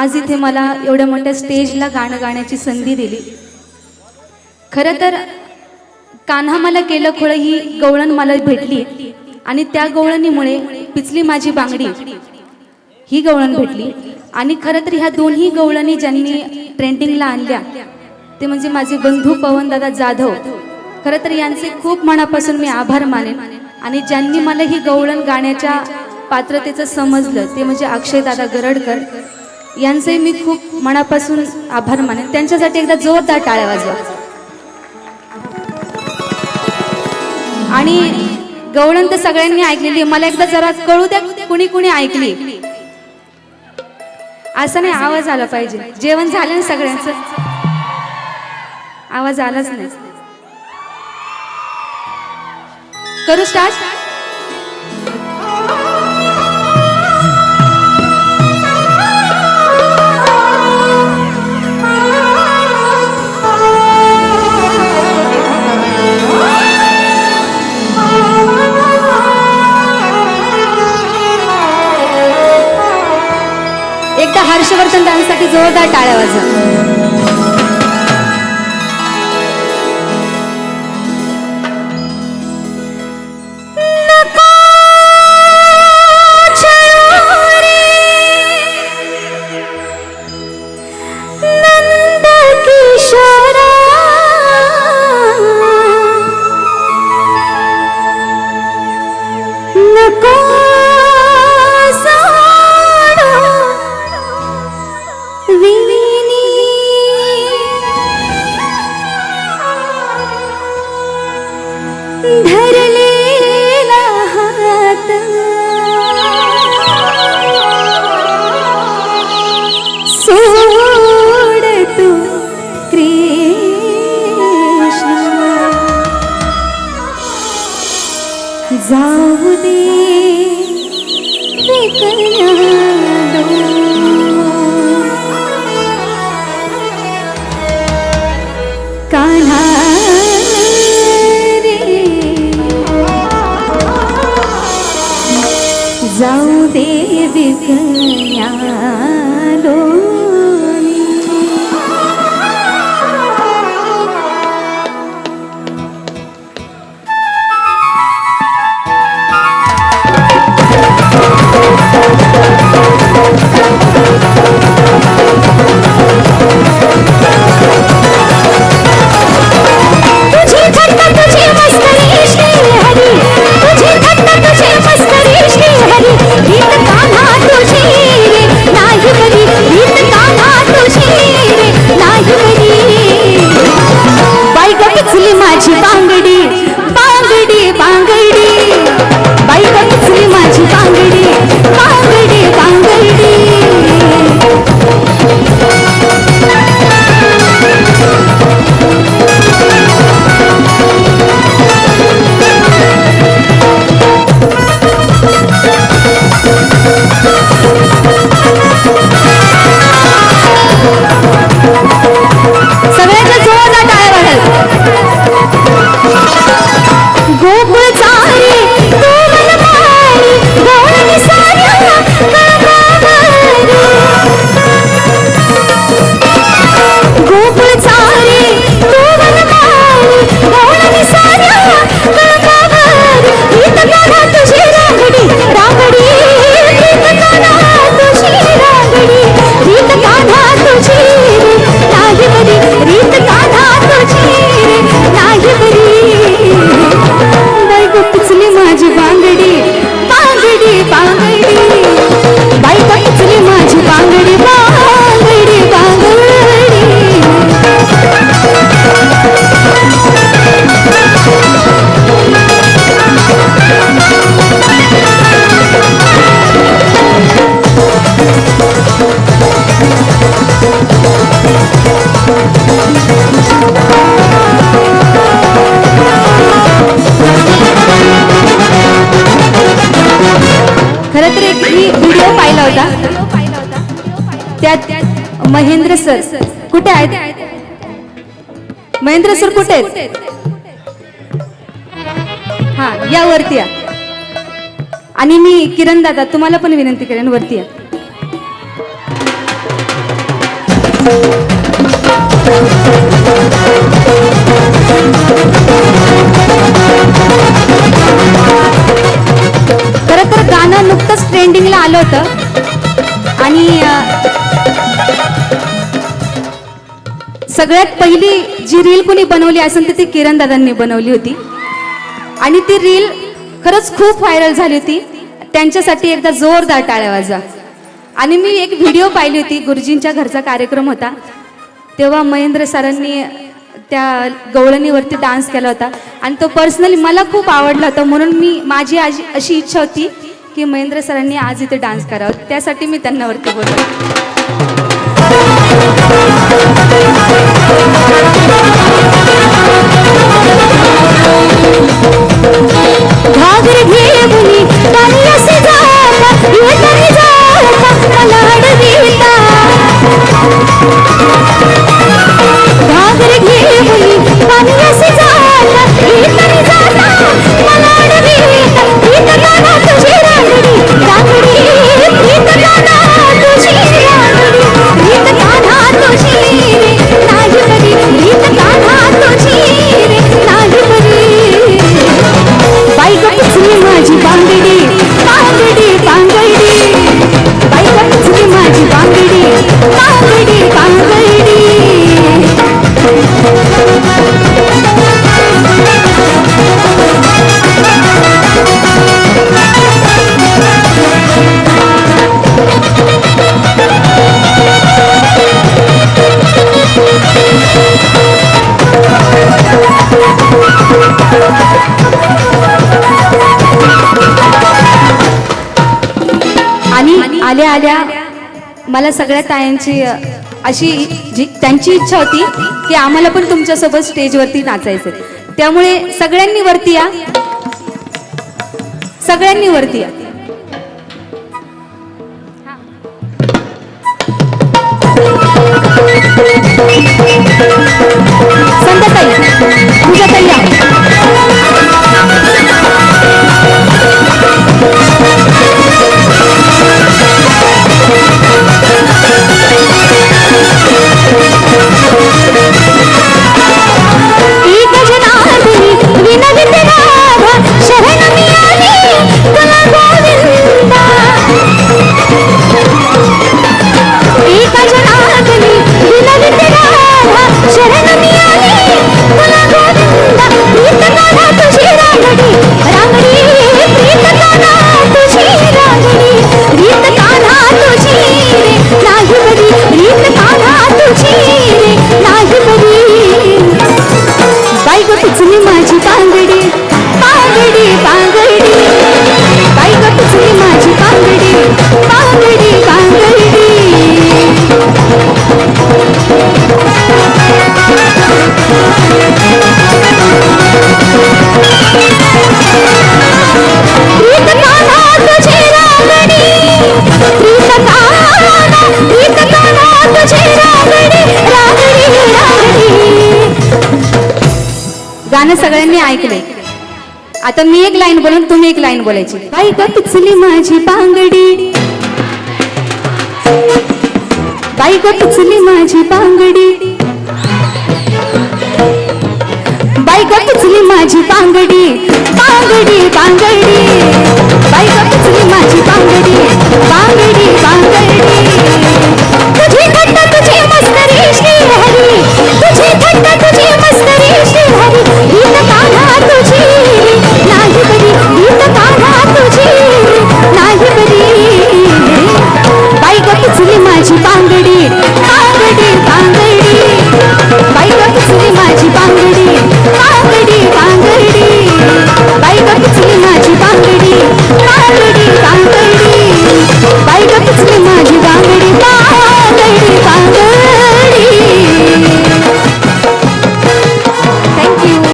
आज इथे मला एवढ्या मोठ्या स्टेजला गाणं गाण्याची संधी दिली. खरं तर कान्हा मला केलं खोळं ही गवळण मला भेटली आणि त्या गवळणीमुळे पिचली माझी बांगडी. ही गवळण भेटली. आणि खरं तर ह्या दोन्ही गवळणी ज्यांनी ट्रेंडिंगला आणल्या ते म्हणजे माझे बंधू पवनदादा जाधव. खरं तर यांचे खूप मनापासून मी आभार मानेन. आणि ज्यांनी मला ही गवळण गाण्याच्या पात्रतेचं समजलं ते म्हणजे अक्षयदादा गरडकर. यांचे मी खूप मनापासून आभार मानेन. त्यांच्यासाठी एकदा जोरदार टाळ्या वाजवा. आणि गवळण तर सगळ्यांनी ऐकलेली मला एकदा जरा कळू द्या कुणी कुणी ऐकली. असं नाही आवाज आला पाहिजे. जेवण झालं ना सगळ्यांचं? आवाज आलाच नाही. करू स्टार्ट हर्षवर्धन डान्ससाठी जोरदार टाळ्या वाजवा. त्यात महेंद्र सर. कुठे आहेत? महेंद्र सर कुठे आहेत? हा या वरती या. आणि मी किरण दादा तुम्हाला पण विनंती करेन वरती या. खरं तर गाणं नुकतंच ट्रेंडिंगला आलं होतं. सगळ्यात पहिली जी रील कोणी बनवली असेल तर ती किरण दादांनी बनवली होती. आणि ती रील खरंच खूप व्हायरल झाली होती. त्यांच्यासाठी एकदा जोरदार टाळ्या वाजा आणि मी एक व्हिडिओ पाहिली होती गुरुजींच्या घरचा कार्यक्रम होता. तेव्हा महेंद्र सरांनी त्या गवळणीवरती डान्स केला होता. आणि तो पर्सनली मला खूप आवडला होता. म्हणून मी माझी आज अशी इच्छा होती की महेंद्र सरांनी आज इथे डान्स करावा. त्यासाठी मी त्यांना वरती बोलतो घागर घेऊनी पाणी असे जा आल्या आल्या मला सगळ्या तायांची अशी जी त्यांची इच्छा होती की आम्हाला पण तुमच्यासोबत स्टेजवरती नाचायचं त्यामुळे सगळ्यांनी वरती या. सगळ्यांनी वरती या. संध्याताई पूजाताई या. गाणं सगळ्यांनी ऐकले आता मी एक लाईन बोलून तुम्ही एक लाईन बोलायची. बाई ग माझी बांगडी. बाई ग माझी बांगडी. बाई ग माझी बांगडी. बांगडी बांगडी. बाई माझी बांगडी. बांगडी.